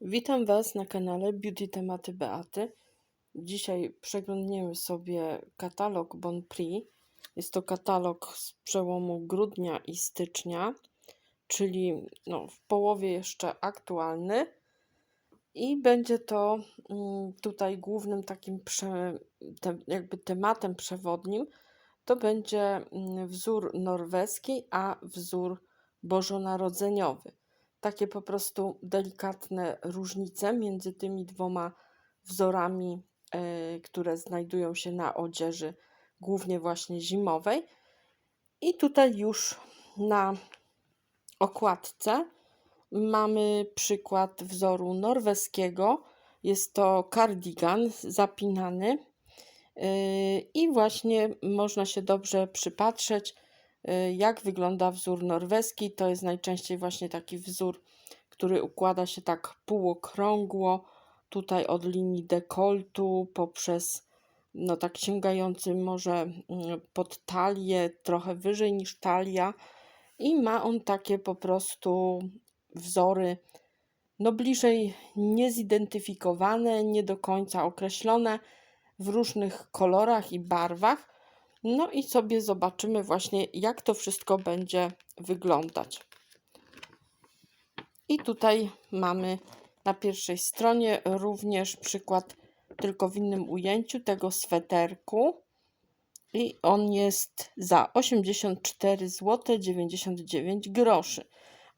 Witam Was na kanale Beauty Tematy Beaty. Dzisiaj przeglądniemy sobie katalog Bon Prix. Jest to katalog z przełomu grudnia i stycznia, czyli no, w połowie jeszcze aktualny. I będzie to mm, tutaj głównym takim prze, te, jakby tematem przewodnim. To będzie mm, wzór norweski, a wzór bożonarodzeniowy takie po prostu delikatne różnice między tymi dwoma wzorami, e, które znajdują się na odzieży, głównie właśnie zimowej. I tutaj już na okładce mamy przykład wzoru norweskiego. Jest to kardigan zapinany e, i właśnie można się dobrze przypatrzeć jak wygląda wzór norweski. To jest najczęściej właśnie taki wzór, który układa się tak półokrągło, tutaj od linii dekoltu poprzez no tak sięgający może mm, pod talię, trochę wyżej niż talia i ma on takie po prostu wzory no bliżej niezidentyfikowane, nie do końca określone w różnych kolorach i barwach no i sobie zobaczymy właśnie, jak to wszystko będzie wyglądać. I tutaj mamy na pierwszej stronie również przykład, tylko w innym ujęciu, tego sweterku. I on jest za 84 zł 99 groszy.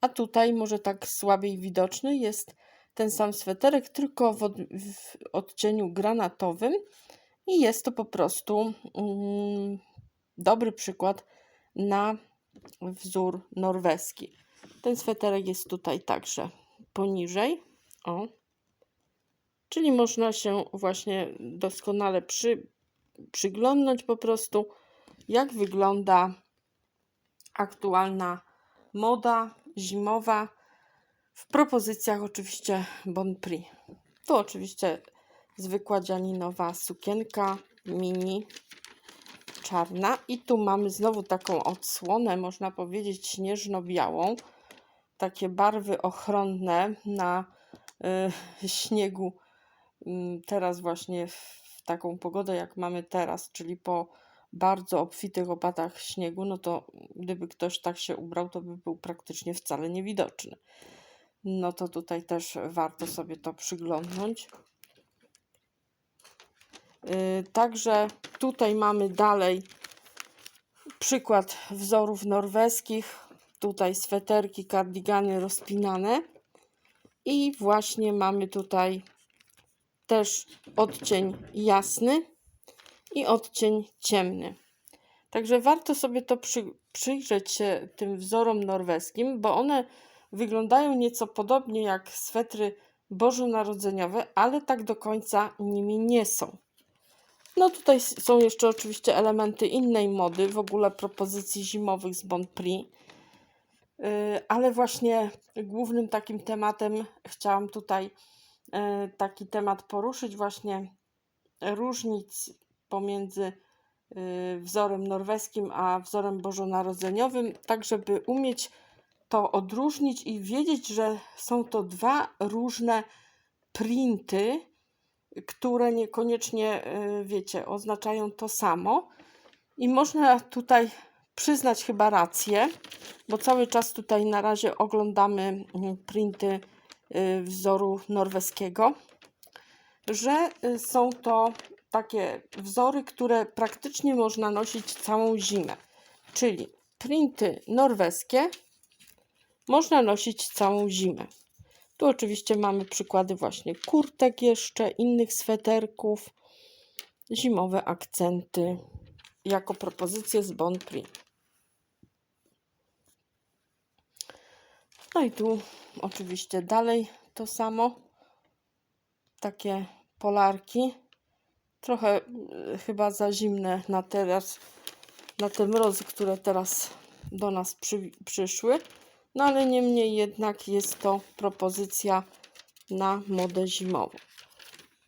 A tutaj może tak słabiej widoczny jest ten sam sweterek, tylko w, od, w odcieniu granatowym i jest to po prostu mm, dobry przykład na wzór norweski. Ten sweterek jest tutaj także poniżej. O. Czyli można się właśnie doskonale przy, przyglądnąć po prostu, jak wygląda aktualna moda zimowa w propozycjach oczywiście Bon Prix. Tu oczywiście zwykła dzianinowa sukienka mini czarna i tu mamy znowu taką odsłonę, można powiedzieć śnieżno-białą. Takie barwy ochronne na y, śniegu. Y, teraz właśnie w taką pogodę jak mamy teraz, czyli po bardzo obfitych opadach śniegu, no to gdyby ktoś tak się ubrał, to by był praktycznie wcale niewidoczny. No to tutaj też warto sobie to przyglądnąć. Y, także tutaj mamy dalej przykład wzorów norweskich. Tutaj sweterki, kardigany rozpinane. I właśnie mamy tutaj też odcień jasny i odcień ciemny. Także warto sobie to przy, przyjrzeć się tym wzorom norweskim, bo one wyglądają nieco podobnie jak swetry bożonarodzeniowe, ale tak do końca nimi nie są. No tutaj są jeszcze oczywiście elementy innej mody, w ogóle propozycji zimowych z Bon Prix. Y, ale właśnie głównym takim tematem chciałam tutaj y, taki temat poruszyć, właśnie różnic pomiędzy y, wzorem norweskim a wzorem bożonarodzeniowym, tak żeby umieć to odróżnić i wiedzieć, że są to dwa różne printy, które niekoniecznie, y, wiecie, oznaczają to samo. I można tutaj przyznać chyba rację, bo cały czas tutaj na razie oglądamy mm, printy y, wzoru norweskiego, że y, są to takie wzory, które praktycznie można nosić całą zimę. Czyli printy norweskie można nosić całą zimę. Tu oczywiście mamy przykłady właśnie kurtek jeszcze, innych sweterków, zimowe akcenty jako propozycje z Bon Prix. No i tu oczywiście dalej to samo. Takie polarki. Trochę y, chyba za zimne na teraz, na te mrozy, które teraz do nas przy, przyszły. No ale niemniej jednak jest to propozycja na modę zimową.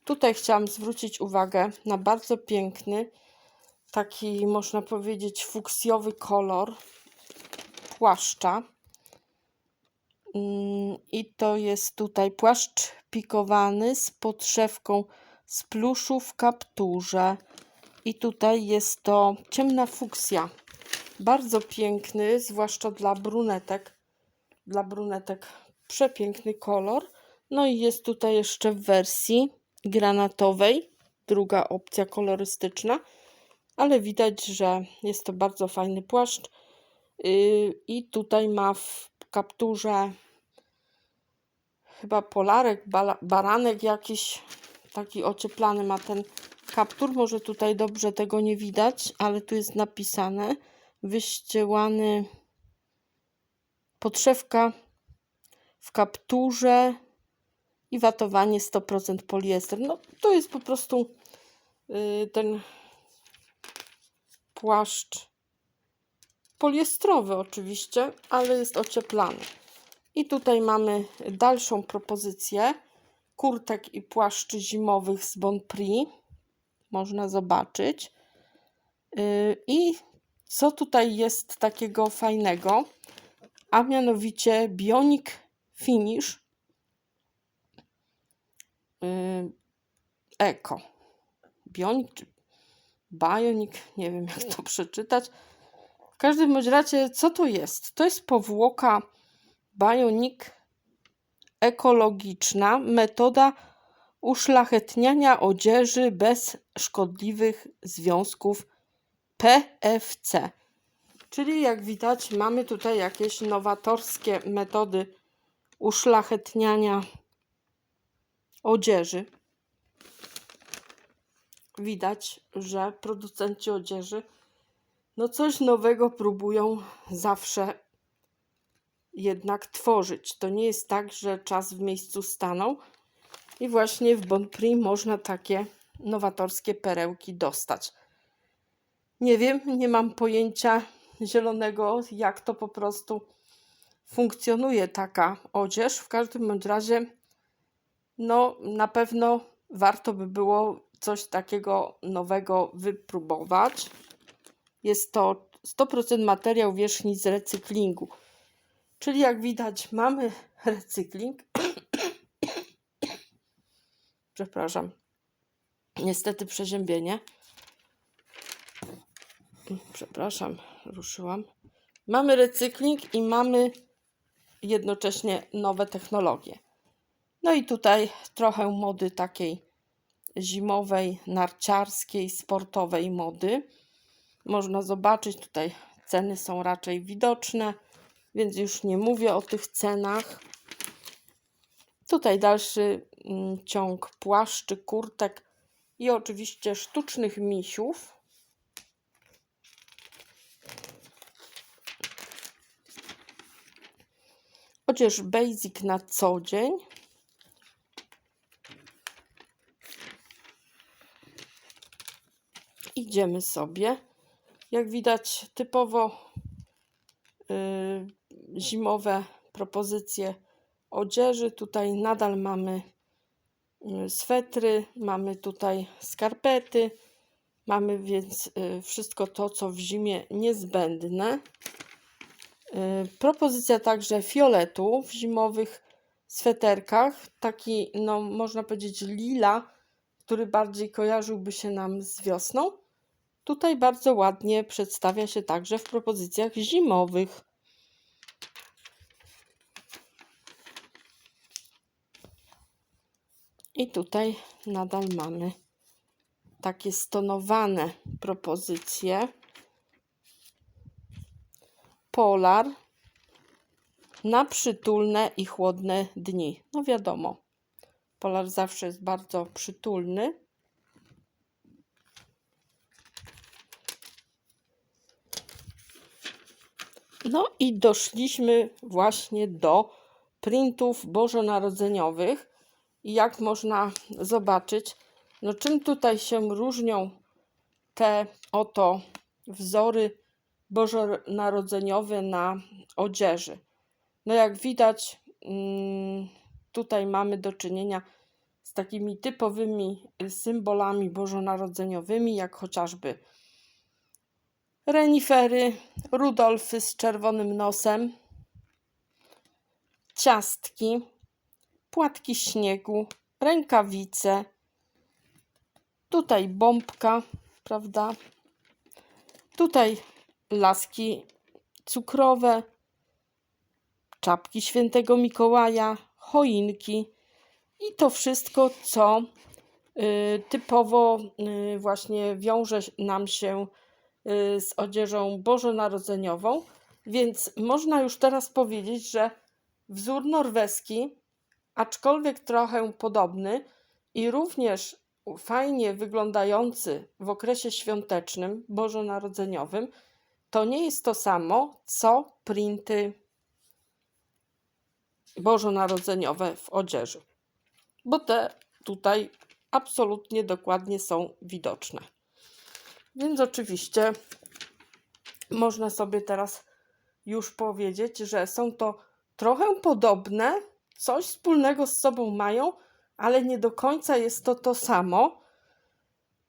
Tutaj chciałam zwrócić uwagę na bardzo piękny, taki można powiedzieć fuksjowy kolor płaszcza. Mm, I to jest tutaj płaszcz pikowany z podszewką z pluszu w kapturze. I tutaj jest to ciemna fuksja. Bardzo piękny, zwłaszcza dla brunetek. Dla brunetek przepiękny kolor. No i jest tutaj jeszcze w wersji granatowej, druga opcja kolorystyczna, ale widać, że jest to bardzo fajny płaszcz. Yy, I tutaj ma w kapturze chyba polarek, baranek jakiś taki ocieplany ma ten kaptur. Może tutaj dobrze tego nie widać, ale tu jest napisane wyściełany podszewka w kapturze i watowanie 100% poliester. No to jest po prostu yy, ten płaszcz poliestrowy oczywiście, ale jest ocieplany. I tutaj mamy dalszą propozycję kurtek i płaszczy zimowych z Bon Prix. Można zobaczyć. Yy, I co tutaj jest takiego fajnego? A mianowicie Bionic Finish yy, Eco. Bionic czy Bionic, nie wiem jak to przeczytać. W każdym razie, co to jest? To jest powłoka Bionic ekologiczna, metoda uszlachetniania odzieży bez szkodliwych związków PFC. Czyli jak widać, mamy tutaj jakieś nowatorskie metody uszlachetniania odzieży. Widać, że producenci odzieży no coś nowego próbują zawsze jednak tworzyć. To nie jest tak, że czas w miejscu stanął i właśnie w Bon Prix można takie nowatorskie perełki dostać. Nie wiem, nie mam pojęcia zielonego, jak to po prostu funkcjonuje taka odzież. W każdym bądź razie, no na pewno warto by było coś takiego nowego wypróbować. Jest to 100% materiał wierzchni z recyklingu. Czyli jak widać, mamy recykling. Przepraszam. Niestety przeziębienie. Przepraszam, ruszyłam. Mamy recykling i mamy jednocześnie nowe technologie. No i tutaj trochę mody takiej zimowej, narciarskiej, sportowej mody. Można zobaczyć, tutaj ceny są raczej widoczne, więc już nie mówię o tych cenach. Tutaj dalszy mm, ciąg płaszczy, kurtek i oczywiście sztucznych misiów. Odzież basic na co dzień. Idziemy sobie. Jak widać, typowo yy, zimowe propozycje odzieży. Tutaj nadal mamy yy, swetry, mamy tutaj skarpety, mamy więc yy, wszystko to, co w zimie niezbędne. Yy, propozycja także fioletu w zimowych sweterkach. Taki, no można powiedzieć, lila, który bardziej kojarzyłby się nam z wiosną. Tutaj bardzo ładnie przedstawia się także w propozycjach zimowych. I tutaj nadal mamy takie stonowane propozycje. Polar na przytulne i chłodne dni. No wiadomo, polar zawsze jest bardzo przytulny. No i doszliśmy właśnie do printów bożonarodzeniowych. I jak można zobaczyć, no czym tutaj się różnią te oto wzory bożonarodzeniowe na odzieży. No jak widać, mm, tutaj mamy do czynienia z takimi typowymi symbolami bożonarodzeniowymi, jak chociażby renifery, Rudolfy z czerwonym nosem, ciastki, płatki śniegu, rękawice, tutaj bombka, prawda? Tutaj laski cukrowe, czapki świętego Mikołaja, choinki i to wszystko, co y, typowo y, właśnie wiąże nam się y, z odzieżą bożonarodzeniową. Więc można już teraz powiedzieć, że wzór norweski, aczkolwiek trochę podobny i również fajnie wyglądający w okresie świątecznym, bożonarodzeniowym, to nie jest to samo, co printy bożonarodzeniowe w odzieży. Bo te tutaj absolutnie dokładnie są widoczne. Więc oczywiście można sobie teraz już powiedzieć, że są to trochę podobne, coś wspólnego z sobą mają, ale nie do końca jest to to samo.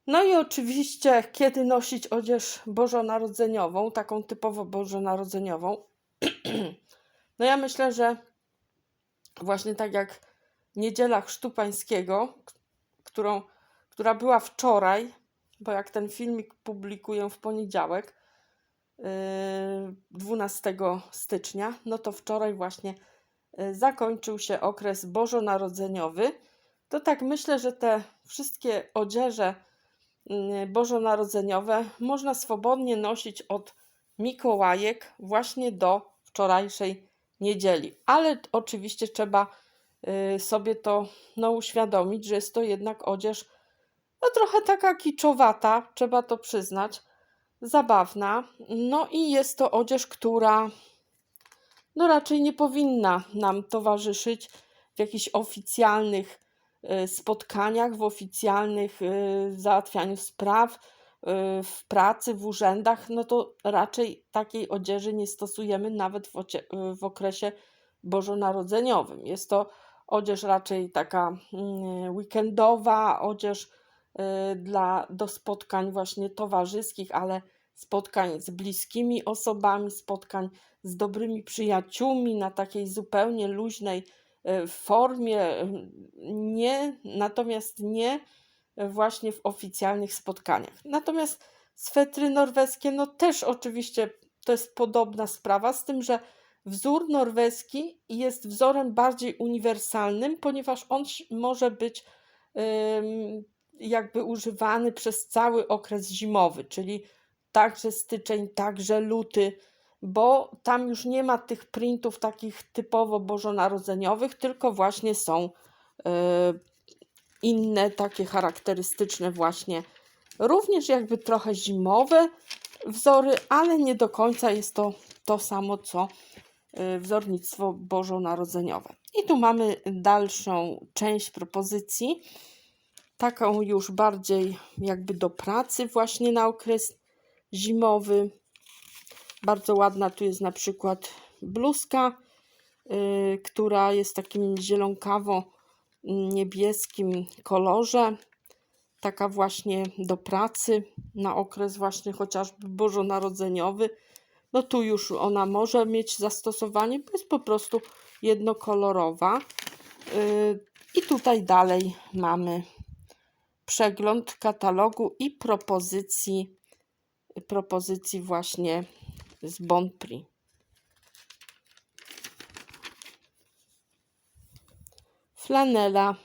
No i oczywiście, kiedy nosić odzież bożonarodzeniową, taką typowo bożonarodzeniową, no ja myślę, że właśnie tak jak Niedziela Chrztu Pańskiego, którą, która była wczoraj, bo jak ten filmik publikuję w poniedziałek, 12 stycznia, no to wczoraj właśnie y, zakończył się okres bożonarodzeniowy. To tak myślę, że te wszystkie odzieże bożonarodzeniowe można swobodnie nosić od Mikołajek właśnie do wczorajszej niedzieli. Ale oczywiście trzeba y, sobie to no, uświadomić, że jest to jednak odzież no, trochę taka kiczowata, trzeba to przyznać zabawna. No i jest to odzież, która no raczej nie powinna nam towarzyszyć w jakichś oficjalnych y, spotkaniach, w oficjalnych y, załatwianiu spraw, y, w pracy, w urzędach, no to raczej takiej odzieży nie stosujemy nawet w, w okresie bożonarodzeniowym. Jest to odzież raczej taka mm, weekendowa, odzież dla, do spotkań właśnie towarzyskich, ale spotkań z bliskimi osobami, spotkań z dobrymi przyjaciółmi na takiej zupełnie luźnej e, formie, nie, natomiast nie właśnie w oficjalnych spotkaniach. Natomiast swetry norweskie, no też oczywiście to jest podobna sprawa, z tym, że wzór norweski jest wzorem bardziej uniwersalnym, ponieważ on może być jakby używany przez cały okres zimowy, czyli także styczeń, także luty, bo tam już nie ma tych printów takich typowo bożonarodzeniowych, tylko właśnie są y, inne takie charakterystyczne właśnie również jakby trochę zimowe wzory, ale nie do końca jest to to samo co y, wzornictwo bożonarodzeniowe. I tu mamy dalszą część propozycji, taką już bardziej jakby do pracy właśnie na okres zimowy. Bardzo ładna tu jest na przykład bluzka, yy, która jest takim zielonkawo-niebieskim kolorze. Taka właśnie do pracy na okres właśnie chociażby bożonarodzeniowy. No tu już ona może mieć zastosowanie, bo jest po prostu jednokolorowa. Yy, I tutaj dalej mamy przegląd katalogu i propozycji propozycji właśnie z Bon Prix. Flanela.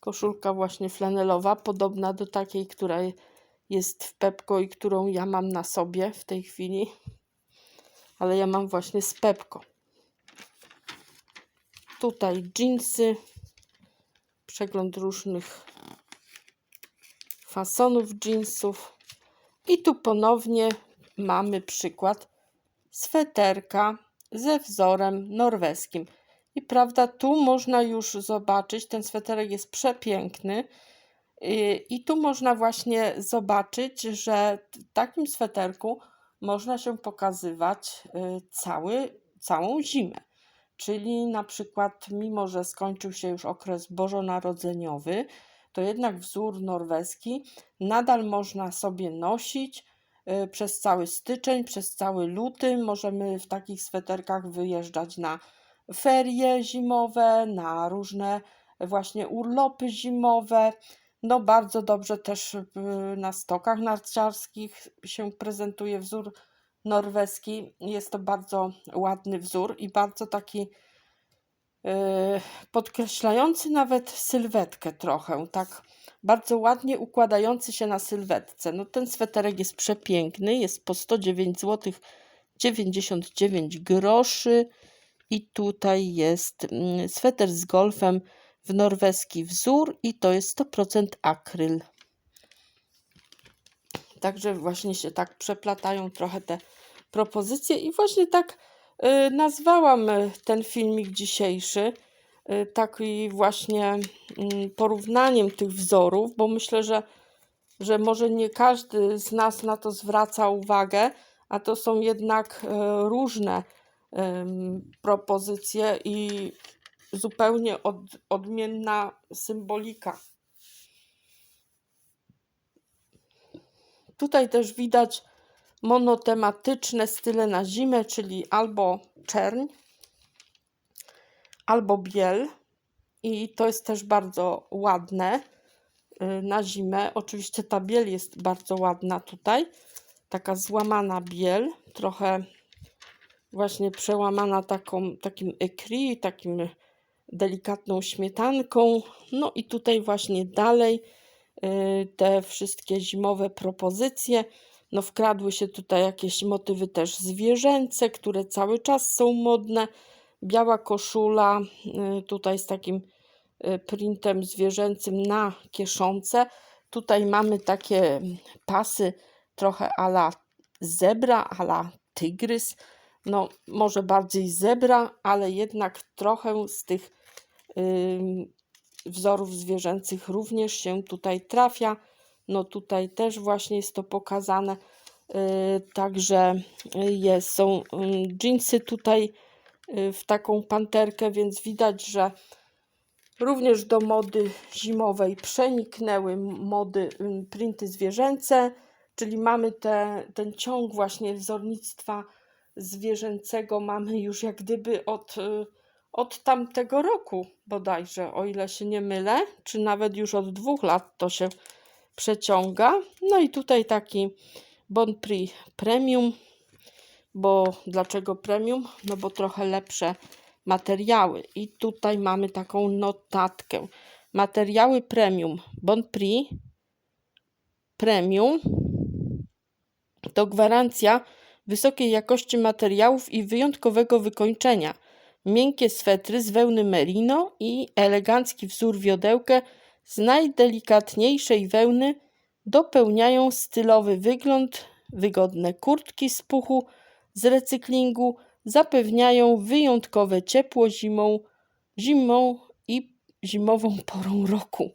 Koszulka właśnie flanelowa, podobna do takiej, która jest w Pepko i którą ja mam na sobie w tej chwili. Ale ja mam właśnie z Pepko. Tutaj jeansy. Przegląd różnych fasonów jeansów. I tu ponownie mamy przykład sweterka ze wzorem norweskim. I prawda, tu można już zobaczyć, ten sweterek jest przepiękny. I tu można właśnie zobaczyć, że w takim sweterku można się pokazywać y, cały, całą zimę. Czyli na przykład, mimo że skończył się już okres bożonarodzeniowy, to jednak wzór norweski nadal można sobie nosić y, przez cały styczeń, przez cały luty. Możemy w takich sweterkach wyjeżdżać na ferie zimowe, na różne właśnie urlopy zimowe. No bardzo dobrze też y, na stokach narciarskich się prezentuje wzór norweski. Jest to bardzo ładny wzór i bardzo taki podkreślający nawet sylwetkę trochę, tak bardzo ładnie układający się na sylwetce. No ten sweterek jest przepiękny, jest po 109 zł 99 groszy i tutaj jest mm, sweter z golfem w norweski wzór i to jest 100% akryl. Także właśnie się tak przeplatają trochę te propozycje i właśnie tak y, nazwałam y, ten filmik dzisiejszy y, taki właśnie y, porównaniem tych wzorów, bo myślę, że, że może nie każdy z nas na to zwraca uwagę, a to są jednak y, różne y, propozycje i zupełnie od, odmienna symbolika. Tutaj też widać monotematyczne style na zimę, czyli albo czerń, albo biel. I to jest też bardzo ładne y, na zimę. Oczywiście ta biel jest bardzo ładna tutaj. Taka złamana biel, trochę właśnie przełamana taką, takim ekri, takim delikatną śmietanką. No i tutaj właśnie dalej y, te wszystkie zimowe propozycje. No wkradły się tutaj jakieś motywy też zwierzęce, które cały czas są modne. Biała koszula y, tutaj z takim y, printem zwierzęcym na kieszonce. Tutaj mamy takie pasy trochę ala zebra, ala tygrys. No może bardziej zebra, ale jednak trochę z tych wzorów zwierzęcych również się tutaj trafia. No tutaj też właśnie jest to pokazane. Y, także jest, są jeansy tutaj y, w taką panterkę, więc widać, że również do mody zimowej przeniknęły mody printy zwierzęce, czyli mamy te, ten ciąg właśnie wzornictwa zwierzęcego mamy już jak gdyby od y, od tamtego roku bodajże, o ile się nie mylę, czy nawet już od dwóch lat to się przeciąga. No i tutaj taki Bon Prix Premium, bo dlaczego premium? No bo trochę lepsze materiały. I tutaj mamy taką notatkę. Materiały premium Bon Prix Premium to gwarancja wysokiej jakości materiałów i wyjątkowego wykończenia – miękkie swetry z wełny merino i elegancki wzór wiodełkę z najdelikatniejszej wełny dopełniają stylowy wygląd, wygodne kurtki z puchu z recyklingu zapewniają wyjątkowe ciepło zimą, zimą i zimową porą roku.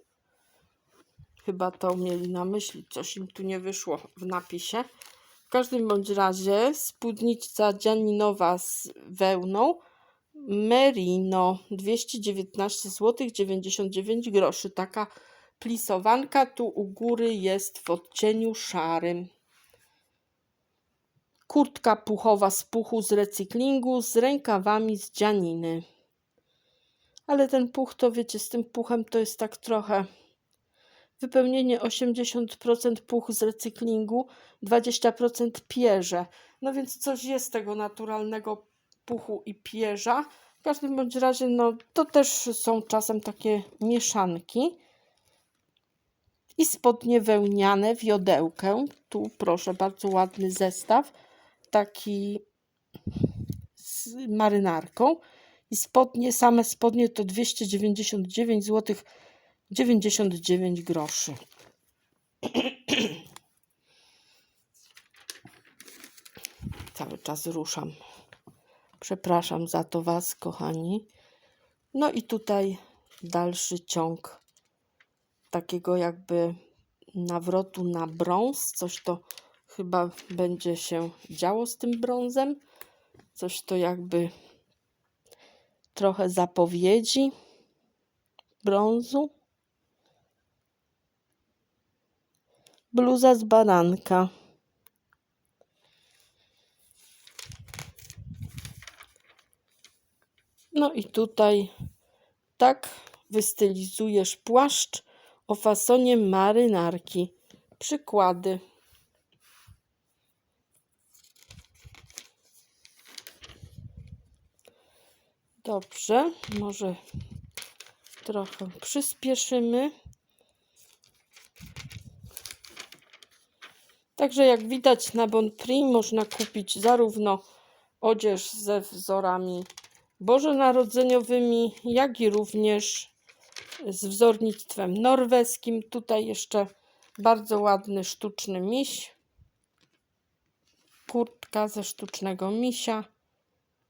Chyba to mieli na myśli, coś im tu nie wyszło w napisie. W każdym bądź razie spódnica dzianinowa z wełną Merino 219 zł 99 groszy. Taka plisowanka tu u góry jest w odcieniu szarym. Kurtka puchowa z puchu z recyklingu z rękawami z dzianiny. Ale ten puch to wiecie, z tym puchem to jest tak trochę wypełnienie 80% puch z recyklingu, 20% pierze. No więc coś jest tego naturalnego puchu i pierza. W każdym bądź razie, no to też są czasem takie mieszanki. I spodnie wełniane, wiodełkę. Tu proszę, bardzo ładny zestaw. Taki z marynarką. I spodnie, same spodnie to 299 zł 99 groszy. Cały czas ruszam. Przepraszam za to Was, kochani. No i tutaj dalszy ciąg takiego jakby nawrotu na brąz. Coś to chyba będzie się działo z tym brązem. Coś to jakby trochę zapowiedzi brązu. Bluza z baranka. No i tutaj tak wystylizujesz płaszcz o fasonie marynarki. Przykłady. Dobrze, może trochę przyspieszymy. Także jak widać na Bon Prix można kupić zarówno odzież ze wzorami bożonarodzeniowymi, jak i również z wzornictwem norweskim. Tutaj jeszcze bardzo ładny sztuczny miś. Kurtka ze sztucznego misia.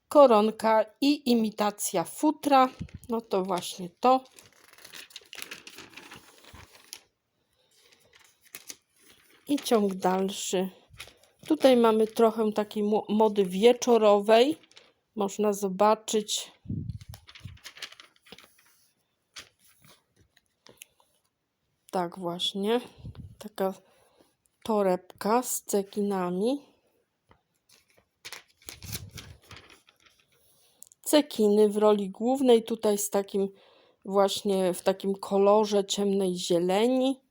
Koronka i imitacja futra. No to właśnie to. I ciąg dalszy. Tutaj mamy trochę takiej mo- mody wieczorowej. Można zobaczyć. Tak właśnie. Taka torebka z cekinami. Cekiny w roli głównej, tutaj z takim właśnie w takim kolorze ciemnej zieleni.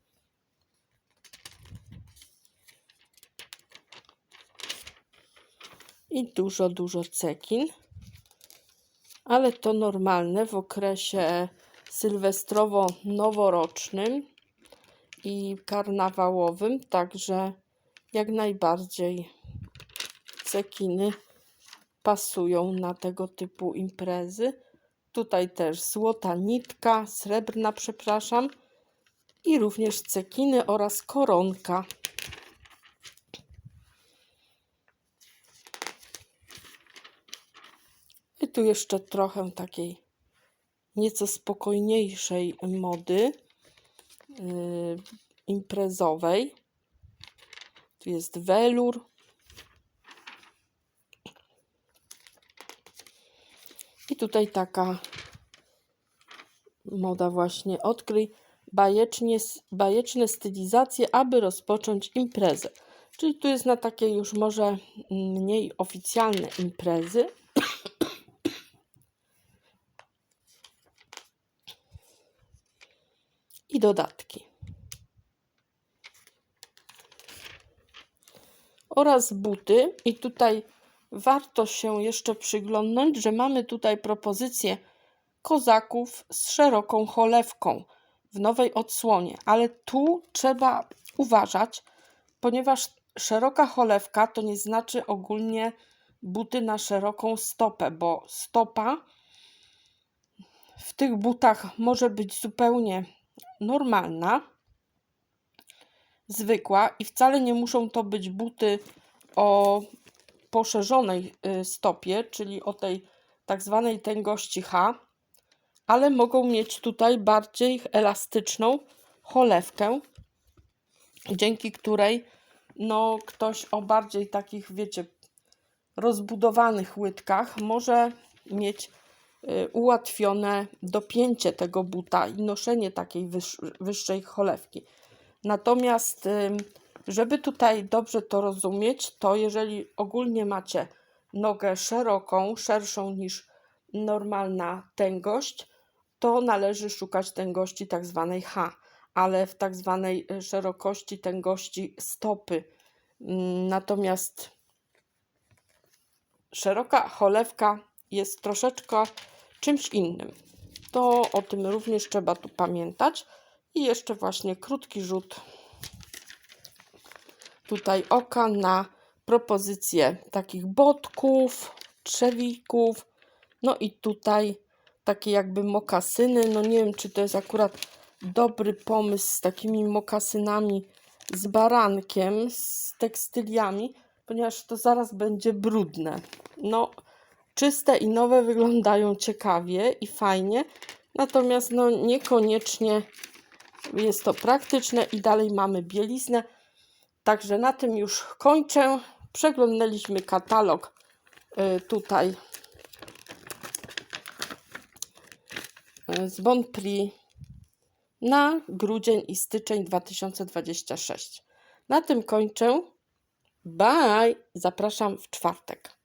I dużo, dużo cekin. Ale to normalne w okresie sylwestrowo-noworocznym i karnawałowym, także jak najbardziej cekiny pasują na tego typu imprezy. Tutaj też złota nitka, srebrna, przepraszam, i również cekiny oraz koronka. Tu jeszcze trochę takiej nieco spokojniejszej mody yy, imprezowej. Tu jest welur. I tutaj taka moda właśnie odkryj bajecznie, bajeczne stylizacje, aby rozpocząć imprezę. Czyli tu jest na takie już może mniej oficjalne imprezy. i dodatki. Oraz buty. I tutaj warto się jeszcze przyglądnąć, że mamy tutaj propozycję kozaków z szeroką cholewką w nowej odsłonie, ale tu trzeba uważać, ponieważ szeroka cholewka to nie znaczy ogólnie buty na szeroką stopę, bo stopa w tych butach może być zupełnie normalna, zwykła i wcale nie muszą to być buty o poszerzonej y, stopie, czyli o tej tak zwanej tęgości H, ale mogą mieć tutaj bardziej elastyczną cholewkę, dzięki której no, ktoś o bardziej takich, wiecie, rozbudowanych łydkach może mieć ułatwione dopięcie tego buta i noszenie takiej wyższej cholewki. Natomiast, żeby tutaj dobrze to rozumieć, to jeżeli ogólnie macie nogę szeroką, szerszą niż normalna tęgość, to należy szukać tęgości tak zwanej H, ale w tak zwanej y, szerokości tęgości stopy. Natomiast szeroka cholewka jest troszeczkę czymś innym. To o tym również trzeba tu pamiętać. I jeszcze właśnie krótki rzut tutaj oka na propozycję takich botków, trzewików. No i tutaj takie jakby mokasyny. No nie wiem, czy to jest akurat dobry pomysł z takimi mokasynami z barankiem, z tekstyliami, ponieważ to zaraz będzie brudne. No, czyste i nowe wyglądają ciekawie i fajnie, natomiast no niekoniecznie jest to praktyczne i dalej mamy bieliznę. Także na tym już kończę. Przeglądaliśmy katalog y, tutaj y, z Bon Prix na grudzień i styczeń 2026. Na tym kończę. Bye! Zapraszam w czwartek.